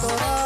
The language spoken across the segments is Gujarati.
por.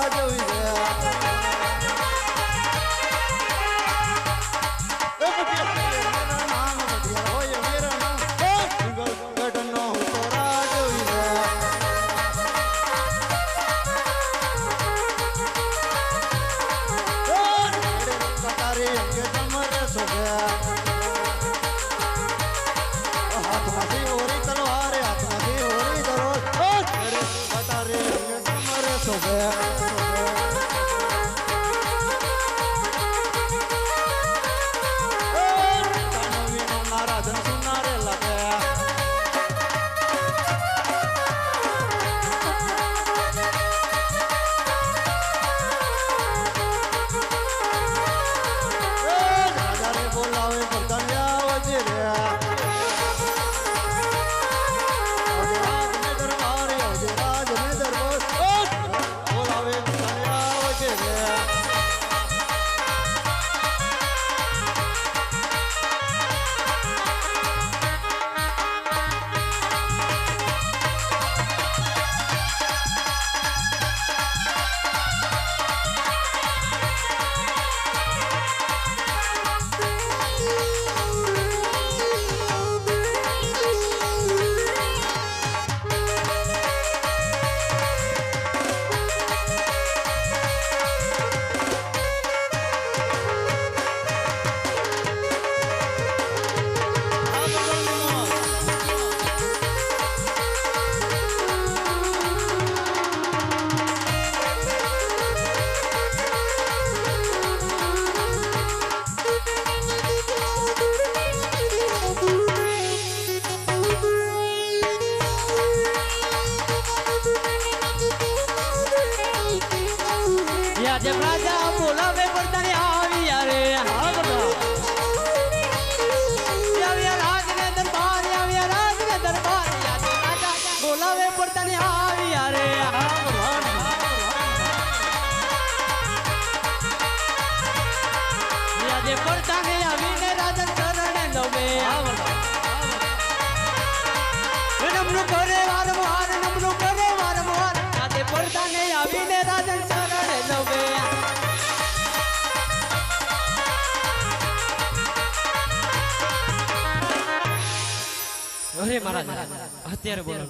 અરે મહારાજ અત્યારે બોલો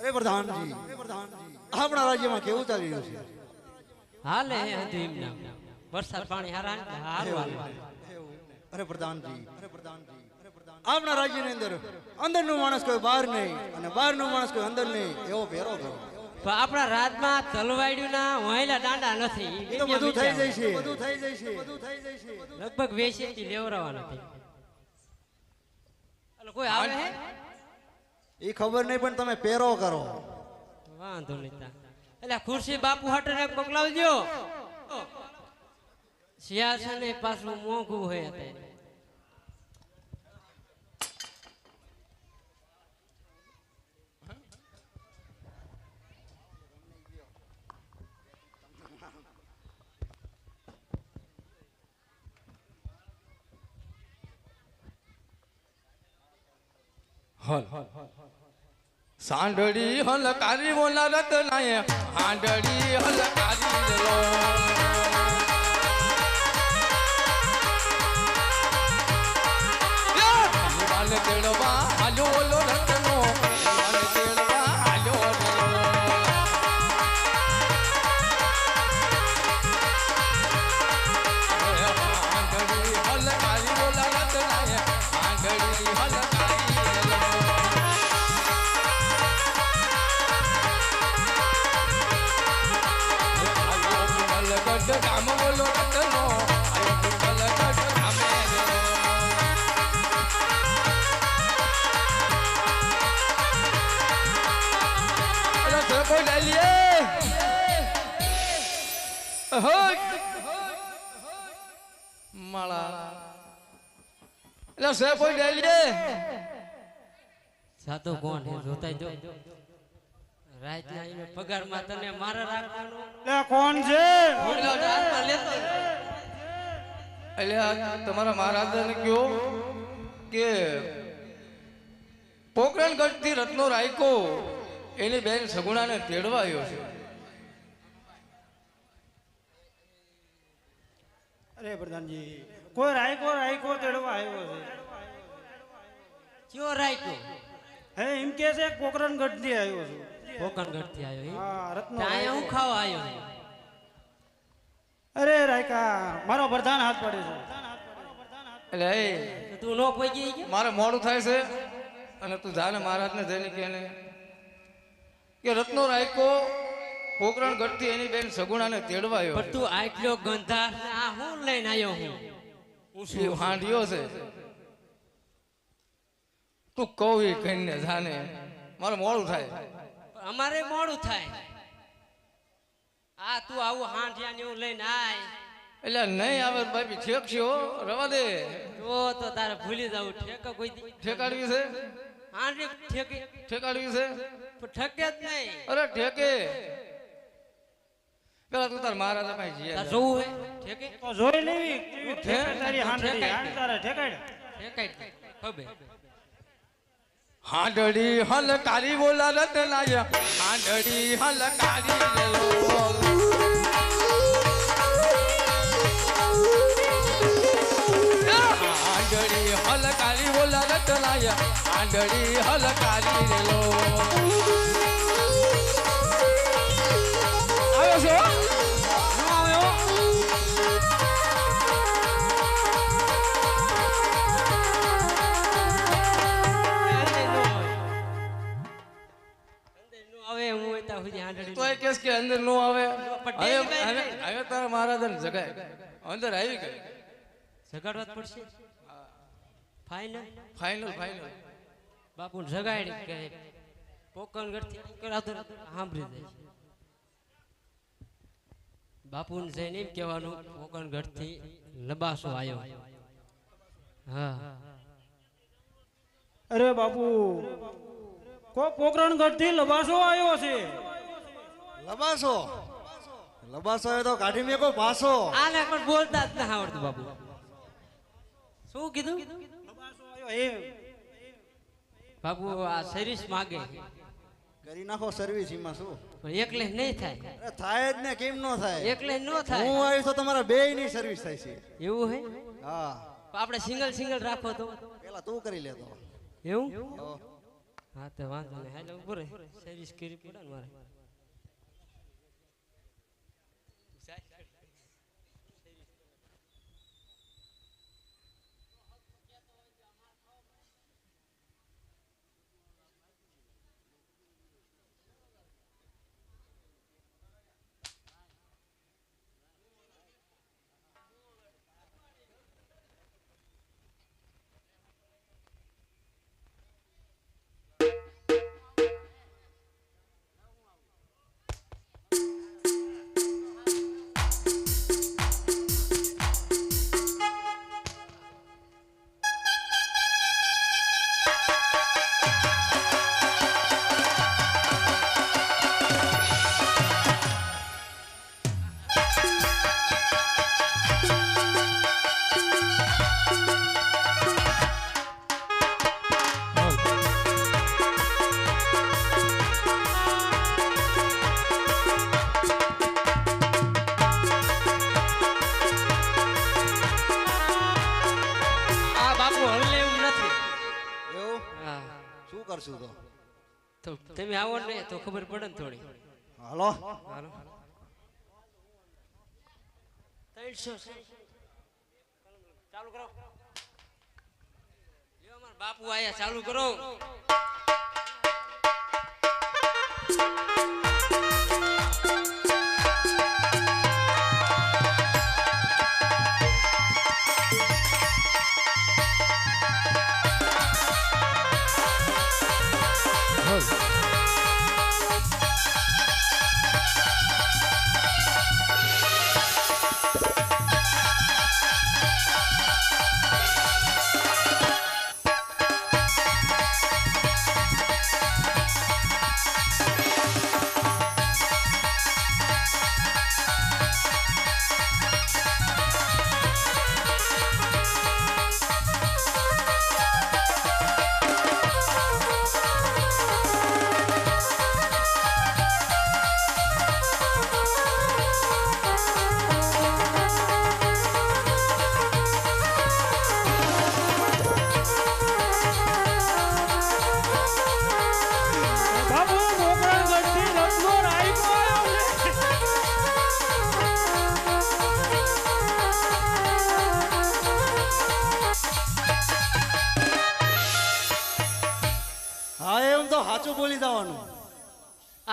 અરે પ્રધાનજી આપણા રાજ્યમાં કેવું ચાલી રહ્યું છે? હાલે નામ વરસાદ પાણી હારા અરે પ્રધાનજી અરે પ્રધાનજી આપણા રાજ્યની અંદર અંદરનું માણસ કોઈ બહાર નહીં અને બહારનું માણસ કોઈ અંદર નહીં એવો ફેરો કરો પણ આપણા રાજમાં તલવાડ્યું ના વહેલા દાંડા નથી. એ તો બધું થઈ જશે. બધું થઈ જશે બધું થઈ જશે. લગભગ વેસી થી લેવરાવા નથી એટલે કોઈ આવે હે? એ ખબર નહીં પણ તમે પેરો કરો. વાંધો નહીં એટલે ખુરશી બાપુ હટને મોકલાવજો સિંહાસને પાછું મોંઘું હોય અત્યારે હલ. સાંડળી હલકારી બોલા રતનાય હાંડળી હલકારી લો તેડવા આલો ઓલો રતનો એલા કોઈ ડાલીએ સાતો કોણ હે જોતાઈ જો. રાતના એને પગારમાં તને મારે રાખવાનું. લે કોણ છે? ઓલો હાથમાં લેતો એટલે તમારા મહારાજાને કયો કે પોકરણગઢથી રત્નો રાયકો એની બેન સગુણાને તેડવા આવ્યો છે. અરે પ્રધાનજી કોઈ રાયકો રાયકો તેડવા આવ્યો છે. કયો રાખ્યો હે એમ કે છે કોકરણગઢથી આવ્યો છું. કોકણગઢથી આવ્યો? હા રત્ન ત્યાં હું ખાવા આવ્યો છે? અરે રાયકા મારો પ્રધાન હાથ પડે છે. એટલે એ તો નો પહોંચી કે? મારે મોડું થાય છે અને તું જાને મહારાજને જઈને કે એને કે રત્નો રાયકો પોકરણગઢથી એની બેન સગુણાને તેડવા આવ્યો પણ તું આટલો ગંધા આ હું લઈને આવ્યો હું. એ હાંડિયો છે. તું કહું એ કહીને જાને મારે મોડું થાય. અમારે મોડું થાય. આ તું આવું હાંઠિયા ને લઈને આય. એટલે નહીં આવે ભાઈ બાપી ઠેક છે રવા દે. તો તો તારે ભૂલી જાવ ઠેક કોઈ ઠેકાડવી છે? હાંડી ઠેકી ઠેકાડવી છે? ઠકે જ નહીં. અરે ઠેકે. પેલા તું તાર મહારાજા પાસે જઈએ જોવું હે? ઠેકે તો જોઈ લેવી કેવી ઠેકે તારી હાંડળી. હાંડ તારે. ઠેકાય ઠેકાય ખબર? હાંડળી હલકારી બોલા રતનાય હાંડળી હલકારી લો હાંડળી હલકારી બોલા રતનાય હાંડળી હલકારી લો અંદર નો આવે. હવે તારા મહારાજાને જગાય. અંદર આવી ગઈ જગાડવા પડશે. ફાઈનલ ફાઈનલ ફાઈનલ બાપુ જગાડી કે પોકણથી કરાતો સાંભળી દે બાપુને જઈને એમ કહેવાનું પોકણગઢથી લબાસો આવ્યો હા. અરે બાપુ કો પોકરણગઢથી લબાસો આવ્યો છે? લબાસો. લબાસો એ તો કાઢી મેકો પાસો. આને પણ બોલતા જ ના આવડતું બાપુ. શું કીધું? લબાસો આવ્યો એ બાપુ આ સર્વિસ માગે. કરી નાખો સર્વિસ એમાં શું? પણ એકલે નહીં થાય. અરે થાય જ ને કેમ ન થાય? એકલે ન થાય. હું આવીશ તો તમારા બે ની સર્વિસ થાય છે. એવું હે? હા. આપણે સિંગલ સિંગલ રાખો તો. પેલા તું કરી લેતો એવું? તો હા તો વાંધો નહીં. હાલો ઊભો રે સર્વિસ કરી પડે મારે. તો ખબર પડે ને થોડી. હાલો. હાલો. ત્રણસો ચાલુ કરો. બાપુ આયા ચાલુ કરો.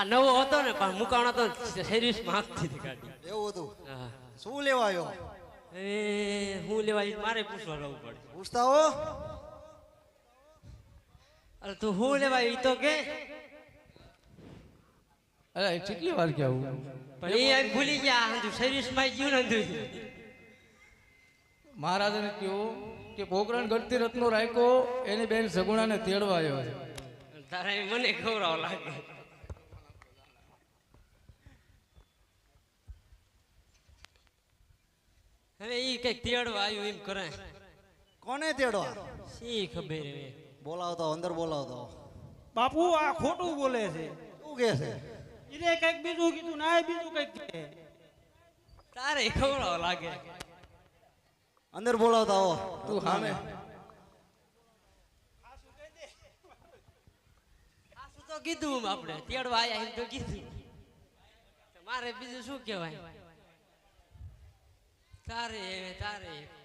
આ નવો હતો ને પણ મુકાણો તો સર્વિસ માંગતી હતી ગાડી. એવું હતું? શું લેવા આવ્યો? એ હું લેવા મારે પૂછવા રહેવું પડે. પૂછતા હો. અરે તું હું લેવા ઈ તો કે. અરે કેટલી વાર કે આવું? પણ એ આમ ભૂલી ગયા હંધુ સર્વિસમાં ગયું ને હંધુ મહારાજાને કહ્યું કે પોકરણ ગણતી રત્નો રાખ્યો એની બેન સગુણાને તેડવા આવ્યો છે. તારા એ મને ખવડાવ લાગે હવે ઈ કંઈક તેડવા આવ્યું એમ કરે. કોને તેડવા? શી ખબર હવે? બોલાવતો અંદર બોલાવતો બાપુ આ ખોટું બોલે છે. શું કે છે? ઈને કંઈક બીજું કીધું ના બીજું કંઈક કે તારે ખવડાવ લાગે. અંદર બોલાવતો આવો. તું સામે તો કીધું આપણે? તેડવા આયા એમ તો કીધું. મારે બીજું શું કહેવાય? તારે તારે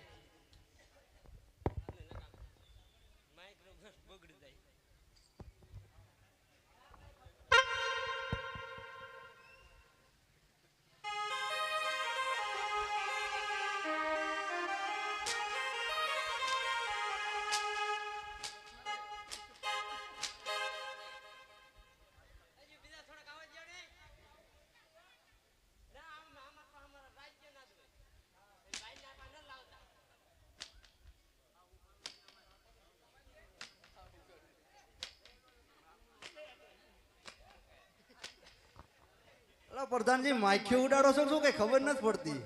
પ્રધાનજી માખી ઉડાડો છો શું કઈ ખબર નથી પડતી?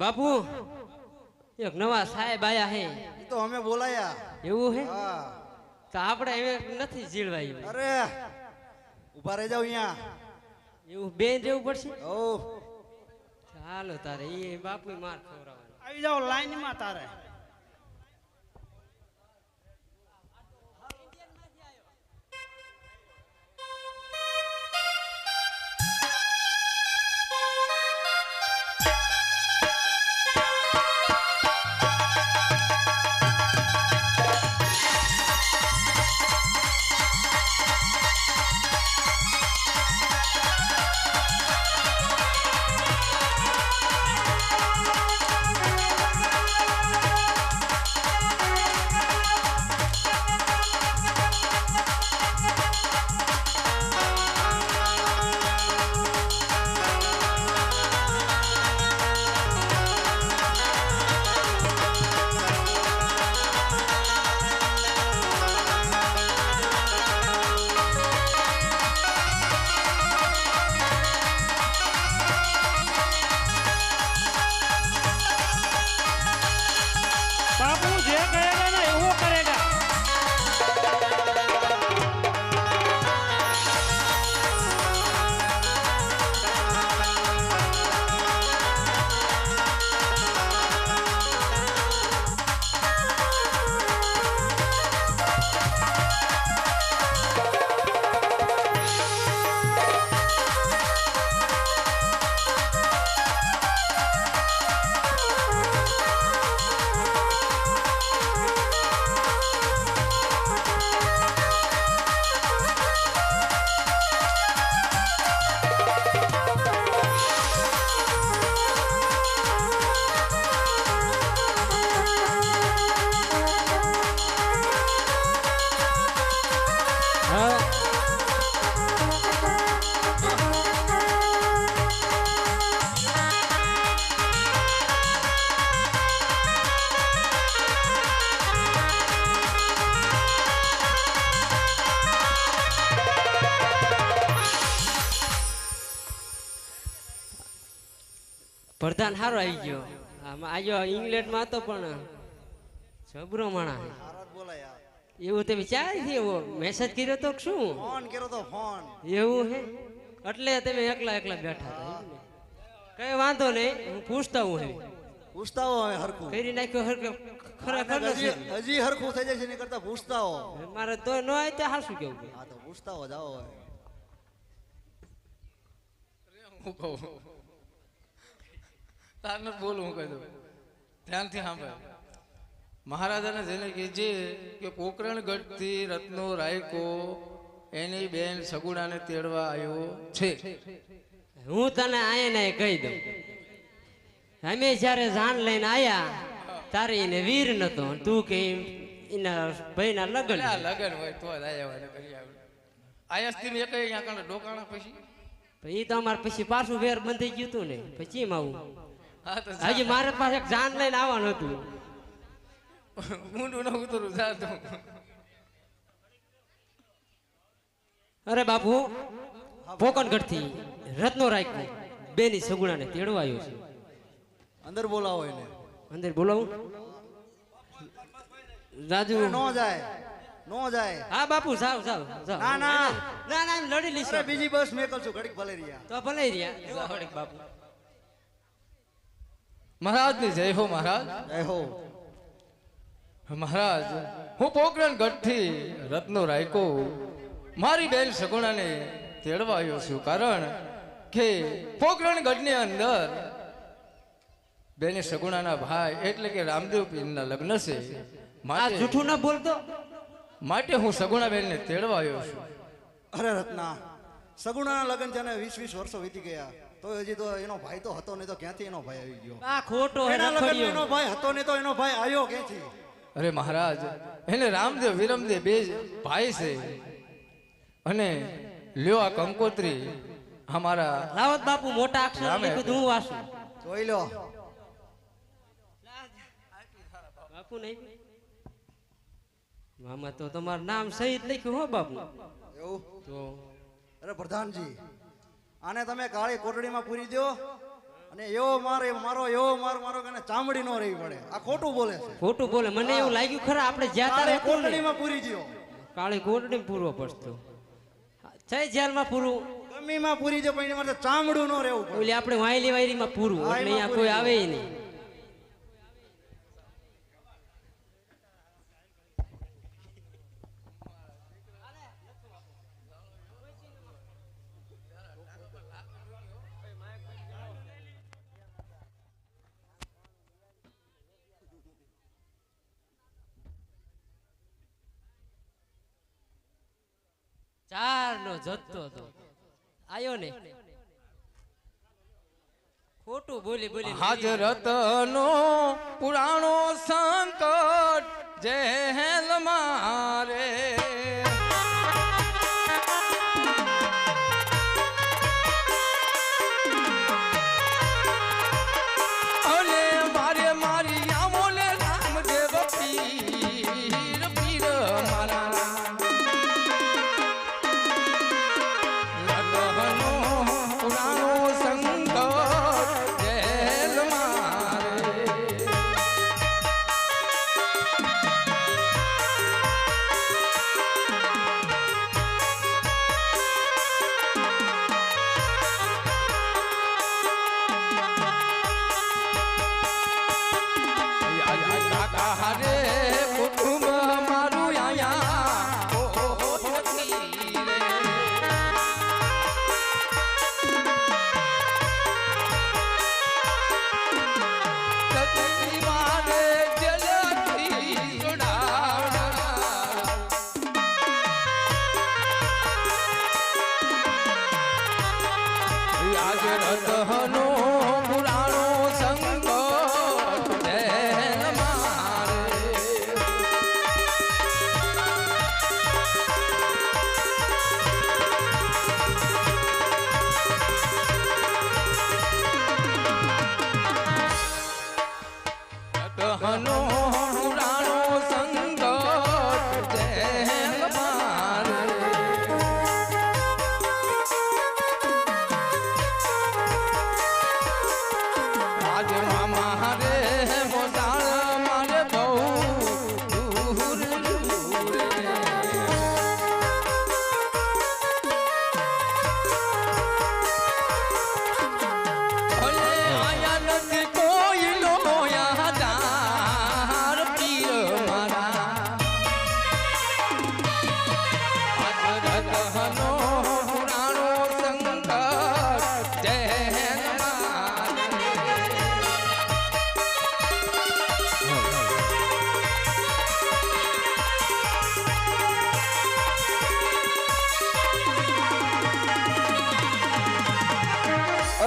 બાપુ એક નવા સાહેબ આયા હે. તો અમે બોલાયા. એવું હે? તો આપણે હવે નથી જીળવાયું અરે ઊભા રહી જાવ અહીંયા. એવું બે જેવું પડશે? ઓ ચાલો તારે એ બાપુ માર ખવડાવવાનું. આવી જાઓ લાઈનમાં તારે. પ્રધાન સારો આવી ગયો. આમાં આવ્યો ઇંગ્લેન્ડમાં હતો પણ જબરો માણા એવું તમે ચાલથી એવો? મેસેજ કર્યો તો શું? ફોન કર્યો તો ફોન. એવું હે? એટલે તમે એકલા એકલા બેઠા હતા કઈ વાંધો નહીં હું પૂછતા હું હવે પૂછતા હો હવે હરખું. કરી નાખ્યો હરકે ખરેખર હજી હરખું થઈ જાય ને કરતા પૂછતા હો મારે તો ન આવે તો હાસું કેવું હા તો પૂછતા હો જાઓ હું કહું. તાર બોલ હું કહી દઉં. ધ્યાનથી સાંભળ. મહારાજાને જેને કહેજે કે પોકરણ ગઢથી રત્નો રાયકો એની બેન સગુણાને તેડવા આવ્યો છે. હું તને આયને કહી દઉં. અમે જ્યારે જાન લઈને આયા તારે એને વીર નતો. તું કે એના ભાઈના લગન આ લગન હોય તો જ આયા હોય કરી આવે. આયાસ્તી એક અહીંયા કાંડે ડોકાણા પછી? એ તો અમારે પછી પાછું વેર બંધી ગયું હતું ને. પછી એમ આવું. હજી મારે પાસે એક જાન લઈને આવવાનું હતું. ઊંડું ન ઉતરું જાતું અરે બાપુ પોકણગઢથી રત્નો રાખ્યો બેની સગુણાને તેડવાયો છે. અંદર બોલાવો એને. અંદર બોલાવું? રાજુ. નો જાય નો જાય. હા બાપુ સાવ સાવ ના, ના. ના ના લડી લઈશું બીજી બસ મેકલ છું ઘડીક ભલે રહ્યા. તો ભલે રહ્યા. બાપુ. મહારાજની જય હો મહારાજ. જય હો. મહારાજ હું પોકરણ ગઢથી રત્નો રાયકો. મારી બેન સગુણાને તેડવા આવ્યો છું કારણ કે પોકરણ ગઢની અંદર બેન સગુણાના ભાઈ એટલે કે રામદેવ પીરના લગ્ન છે. માટે જૂઠું ના બોલતો? માટે હું સગુણા બેનને તેડવા આવ્યો છું. અરે રત્ના સગુણાના લગ્ન છે વીસ વીસ વર્ષો વીતી ગયા. તો હજી તો એનો ભાઈ તો હતો નહીં તો ક્યાંથી એનો ભાઈ આવી ગયો? આ ખોટો એના લગ્ન એનો ભાઈ હતો નહીં તો એનો ભાઈ આવ્યો ક્યાંથી? અરે મહારાજ એને રામદેવ વિરમદેવ બે ભાઈ છે. અને લ્યો આ કંકોત્રી અમારા રાવત બાપુ મોટા અક્ષર તો હું વાંચું જોઈ લો. બાપુ નહીં? મામા તો તમારું નામ સહિત લખ્યું હો બાપુ. એવું? તો અરે પ્રધાનજી આને તમે કાળી કોટડીમાં પૂરી દો અને એવો મારે મારો એવો માર મારો કે ચામડી નો રહી પડે. આ ખોટું બોલે છે. ખોટું બોલે. મને એવું લાગ્યું ખરા આપણે જ્યાં તારે કોટડીમાં પૂરી દો કાળી કોટડી પૂરવો પડતો છે જેલમાં પૂરું. ગમીમાં પૂરી ગયો પણ મારે ચામડું નો રહેવું ઓલી આપણે વાયલી વાયરીમાં પૂરું એટલે અહીંયા કોઈ આવે નહીં. ચાર નો જથ્થો હતો. આવ્યો ને? ખોટું બોલી બોલી હાજરત નો પુરાણો સંકટ જેલ મારે.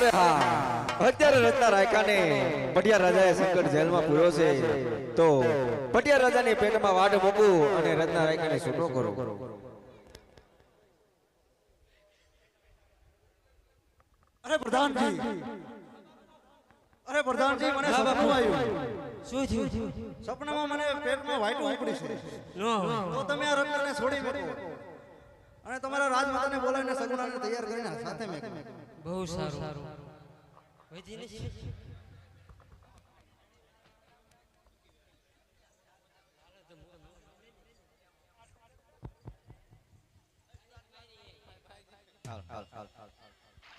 અરે હા. અત્યારે રત્ના રાયકાને પટિયા રાજાએ સંકટ જેલમાં પૂર્યો છે. તો પટિયા રાજાની પેટમાં વાડ મૂકું અને રત્ના રાયકાને છૂટો કરો. અરે પ્રધાનજી. અરે પ્રધાનજી મને સપનું આવ્યું. શું થયું? સપનામાં મને પેટમાં વાઈટું ઉપડી છે. તો તમે આ રત્નને છોડી મૂકો અને તમારા રાજમાતાને બોલાવીને સગુણાને તૈયાર કરીને સાથે મેકો. બહુ સારું. સારું.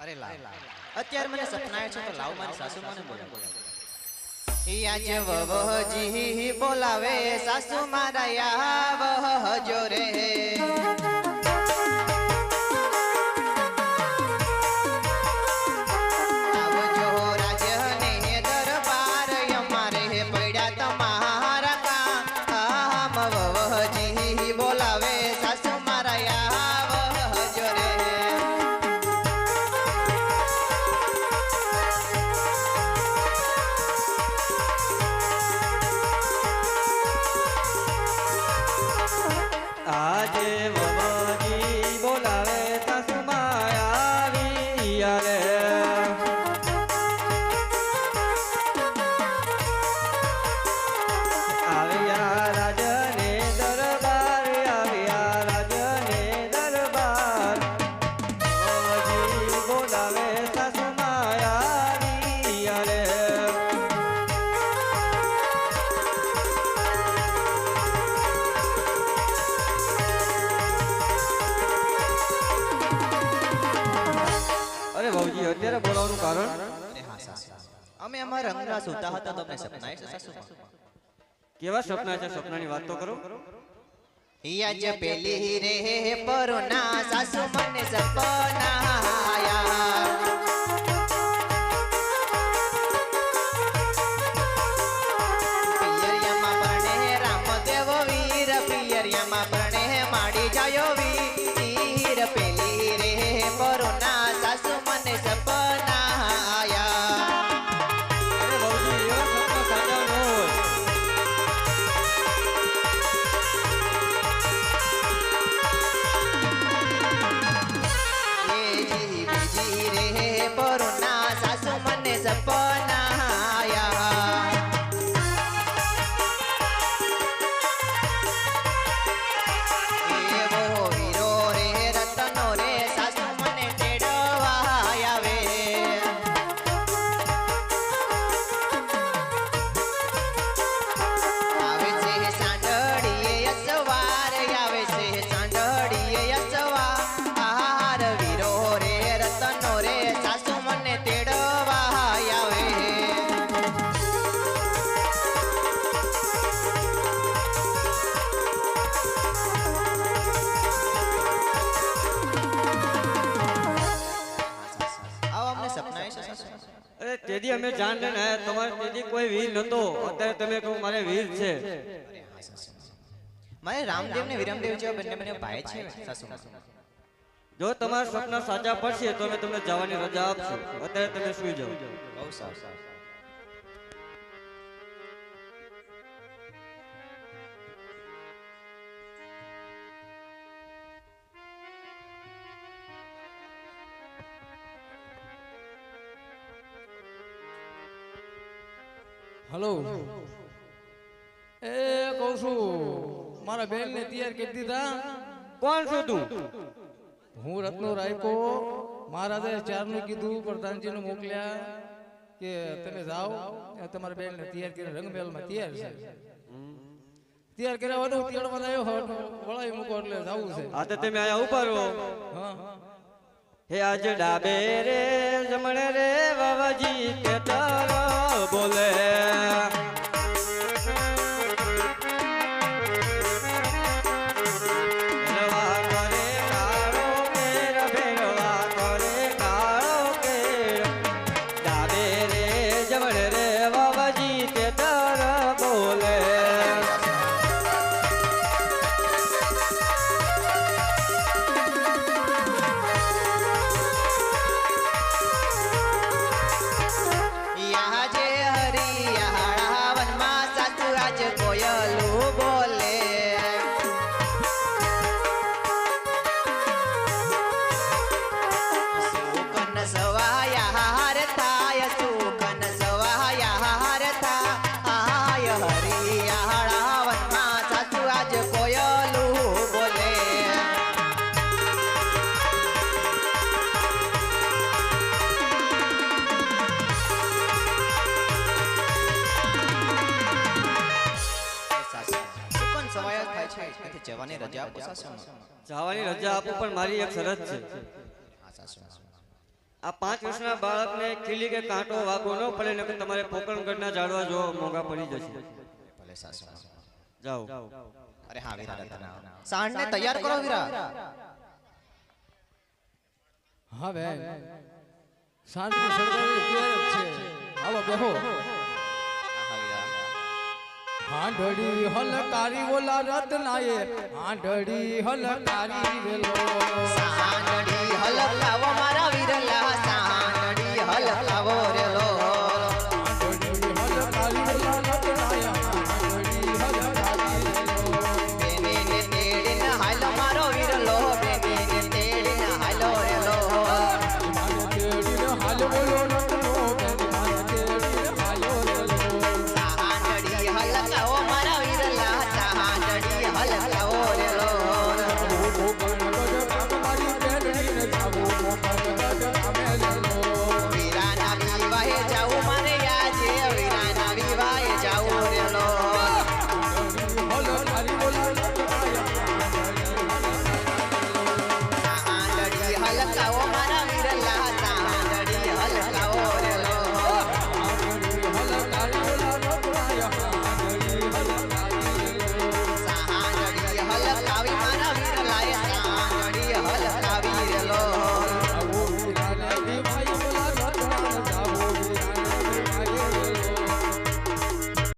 અરે લાવ. અત્યારે મને સપના છે તો લાવ મારી સાસુ મને બોલાવો યાજ વહજી બોલાવે સાસુ મારા યા વહજો રે. અત્યારે બોલાવવાનું અમે અમારા રંગરા સુતા હતા તમને છે કેવા સપના છે? વાત તો કરો. યાજ પેલી રે પરુના સાસુ મને સપના આયા. વીર છે. મારે રામદેવ ને વિરમદેવ જેવા બંને બંને ભાઈ છે સાસુ જો તમારા સ્વપ્ન સાચા પડશે તો અમે તમને જવાની રજા આપશું. અત્યારે તમે સુઈ જાઓ. બહુ સારું. હલો એ મારા બેન ને તૈયાર કરી દીધા. કોણ છું તું? હું રત્નો રાયકો. મહારાજે ચારનું કીધું પ્રધાનજીને મોકલ્યા કે તમે જાઓ તમારા બેન ને તૈયાર કરીને રંગમહેલમાં તૈયાર છે. તૈયાર કર્યા હોય તો તેડવા આવ્યો વળાવી મૂકો એટલે જવું છે. આ તો તમે આયા ઊભા રહો. હે. આજ ડાબે રે જમણે રે વાવાજી જવાની રજા આપો સાસુ જવાની રજા આપું પણ મારી એક શરત છે. આ પાંચ વર્ષના બાળકને ખીલી કે કાંટો વાગો ન પડે ને તમારે પોકરણગઢના ઝાડવા જો મોંઘા પડી જશે. ભલે સાસુ. જાઓ. અરે હા વીરા રતના સાંડને તૈયાર કરો વીરા. હા બેન શાંતિ સરદારી તૈયાર છે. હાલો બેહો. હાંડળી હલકારી ઓલા રત્નાએ હાંડળી હલકારી વેલો સાંડડી હલકાવો મારા વીરલા સાંડડી હલકાવો રેલો.